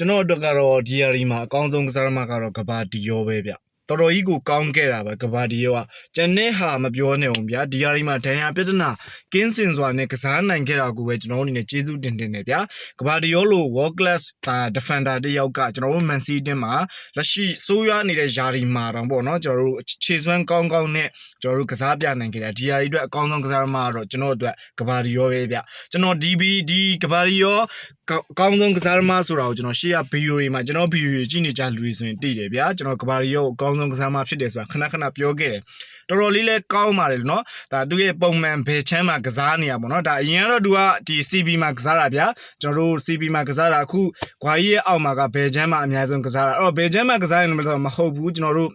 ကျွန်တော်အတွက်ကတော့ဒီယာရီမှာအကောင်းဆုံးကစားသမားကတော့ကဘာဒီယောပဲဗျ တော်တော်ကြီးကိုကောင်းခဲ့တာပဲကဘာဒီယောကကျန်တဲ့ဟာမပြောနဲ့အောင်ဗျာဒီယာရီမှာဒဏ်ရာပြဿနာကင်းစင်စွာနဲ့ကစားနိုင်ခဲ့တာကိုပဲကျွန်တော်တို့အနေနဲ့ကျေးဇူးတင်တင်တယ်ဗျာကဘာဒီယောလို world class ဒါ defender တစ်ယောက်ကကျွန်တော်တို့ Man City တင်းမှာလက်ရှိစိုးရွားနေတဲ့ယာရီမှာတော့ပေါ့နော်ကျွန်တော်တို့ခြေစွမ်းကောင်းကောင်းနဲ့ကျွန်တော်တို့ကစားပြနိုင်ခဲ့တာဒီယာရီအတွက်အကောင်းဆုံးကစားသမားကတော့ကျွန်တော်တို့အတွက်ကဘာဒီယောပဲဗျကျွန်တော် DB ဒီကဘာဒီယောကောင်းအကောင်းဆုံးကစားသမားဆိုတာကိုကျွန်တော်ရှေ့ကဗီဒီယိုတွေမှာကျွန်တော်ဗီဒီယိုကြည့်နေကြလူတွေဆိုရင်သိတယ်ဗျာကျွန်တော်ကဘာရီယောကိုအကောင်းဆုံးကစားသမားဖြစ်တယ်ဆိုတာခဏခဏပြောခဲ့တယ်တော်တော်လေးလဲကောင်းပါတယ်နော်ဒါသူရဲ့ပုံမှန်ဘယ်ချမ်းမှာကစားနေရပါတော့ဒါအရင်ကတော့သူကဒီ CB မှာကစားတာဗျာကျွန်တော်တို့ CB မှာကစားတာအခုခွာကြီးရဲ့အောက်မှာကဘယ်ချမ်းမှာအများဆုံးကစားတာအဲ့တော့ဘယ်ချမ်းမှာကစားရင်လည်းမဟုတ်ဘူးကျွန်တော်တို့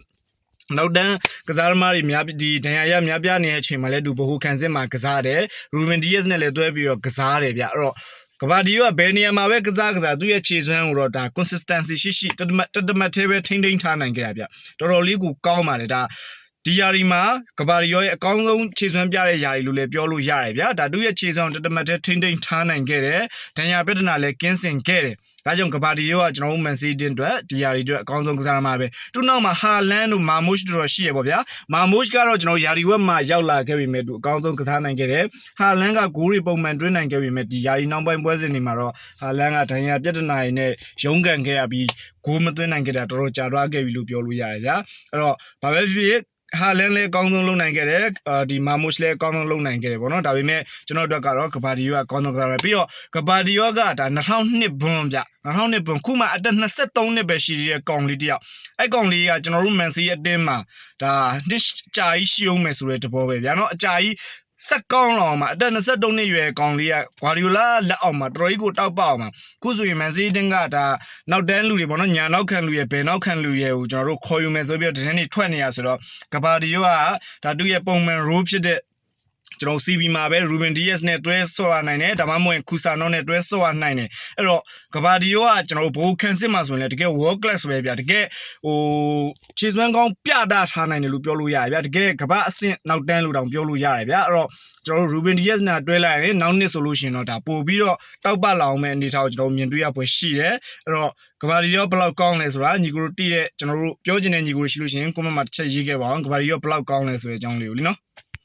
နောက်တန်းကစားသမားတွေများဒီဒဏ်ရာရများပြနေတဲ့အချိန်မှာလည်းသူဘဟုခံစစ်မှာကစားတယ်ရူဘင်ဒီယက်စ်နဲ့လည်းတွဲပြီးတော့ကစားတယ်ဗျအဲ့တော့ ကဘာဒီယိုကဘယ်နေရာမှာပဲကစားကစားသူ့ရဲ့ခြေစွမ်းကိုတော့ဒါ consistency ရှိရှိတတမတ်တတမတ်သေးပဲထိမ့်ထိမ့်ထားနိုင်ကြတာဗျတော်တော်လေးကိုကောင်းပါတယ်ဒါ ဒီယာရီမှာကဘာရီယောရဲ့အကောင်းဆုံးခြေစွမ်းပြတဲ့ယာရီလို့လည်းပြောလို့ရတယ်ဗျာဒါသူ့ရဲ့ခြေစွမ်းတတမတ်သေးထိမ့်ထိမ့်ထားနိုင်ခဲ့တယ်ဒဏ်ရာပြဿနာလည်းကင်းစင်ခဲ့တယ်ဒါကြောင့်ကဘာဒီယိုကကျွန်တော်တို့မန်စီးတင်အတွက်ဒီယာရီအတွက်အကောင်းဆုံးကစားသမားပဲသူနောက်မှာဟာလန်တို့မာမုရှ်တို့တော့ရှိရပေါ့ဗျာမာမုရှ်ကတော့ကျွန်တော်ယာရီဝက်မှာရောက်လာခဲ့ပြီမဲ့သူအကောင်းဆုံးကစားနိုင်ခဲ့တယ်ဟာလန်ကဂိုးတွေပုံမှန်တွင်းနိုင်ခဲ့ပြီမဲ့ဒီယာရီနောက်ပိုင်းပွဲစဉ်တွေမှာတော့ဟာလန်ကဒဏ်ရာပြဿနာတွေနဲ့ရုန်းကန်ခဲ့ရပြီးဂိုးမသွင်းနိုင်ခဲ့တာတော်တော်ကြာသွားခဲ့ပြီလို့ပြောလို့ရတယ်ဗျာအဲ့တော့ဘာပဲဖြစ်ဖြစ် ဟာလန်လည်းအကောင်းဆုံးလုပ်နိုင်ခဲ့တယ်အာဒီမာမုရှ်လည်းအကောင်းဆုံးလုပ်နိုင်ခဲ့တယ်ပေါ့နော်ဒါပေမဲ့ကျွန်တော်တို့ကတော့ကဘာဒီယိုကအကောင်းဆုံးကစားတယ်ပြီးတော့ကဘာဒီယိုကဒါ2002ဘွန်းဗျ2002ဘွန်းခုမှအသက်23နှစ်ပဲရှိသေးတဲ့ကောင်လေးတယောက်အဲ့ကောင်လေးကကျွန်တော်တို့မန်စီအတင်းမှာဒါနှစ်ကြာကြီးရှိအောင်မယ်ဆိုတဲ့တဘောပဲဗျာနော်အကြာကြီး စက်ကောင်းလောင်မှာအသက်23နှစ်ရွယ်ကောင်လေးကဂွာဒီယိုလာလက်အောက်မှာတော်တော်ကြီးကိုတောက်ပအောင်မှာခုဆိုရင်မန်စီတင်းကဒါနောက်တန်းလူတွေပေါ့နော်ညာနောက်ခံလူရဲ့ဘယ်နောက်ခံလူရဲ့ကိုကျွန်တော်တို့ခေါ်ယူမယ်ဆိုပြီးတော့တန်းနေထွက်နေရဆိုတော့ကဘာဒီယိုကဒါသူ့ရဲ့ပုံမှန် role ဖြစ်တဲ့ ကျွန်တော် CB မှာပဲ Ruben Diaz နဲ့တွဲဆော့ရနိုင်တယ်ဒါမှမဟုတ် Kusano နဲ့တွဲဆော့ရနိုင်တယ်အဲ့တော့ကဘာဒီယိုကကျွန်တော်တို့ဘိုးခန့်စစ်မှာဆိုရင်လည်းတကယ် world class ပဲဗျာတကယ်ဟိုခြေစွမ်းကောင်းပြတာထားနိုင်တယ်လို့ပြောလို့ရတယ်ဗျာတကယ်ကဘာအဆင့်နောက်တန်းလို့တောင်ပြောလို့ရတယ်ဗျာအဲ့တော့ကျွန်တော်တို့ Ruben Diaz နဲ့တွဲလိုက်ရင်နောက်နှစ်ဆိုလို့ရှိရင်တော့ဒါပို့ပြီးတော့တောက်ပလောင်မဲ့အနေထားကိုကျွန်တော်မြင်တွေ့ရပွဲရှိတယ်အဲ့တော့ကဘာဒီယိုဘယ်လောက်ကောင်းလဲဆိုတာညီကိုတို့တည်တဲ့ကျွန်တော်တို့ပြောချင်တဲ့ညီကိုတို့ရှိလို့ရှိရင် comment မှာတစ်ချက်ရေးခဲ့ပါအောင်ကဘာဒီယိုဘယ်လောက်ကောင်းလဲဆိုတဲ့အကြောင်းလေးကိုလीနော်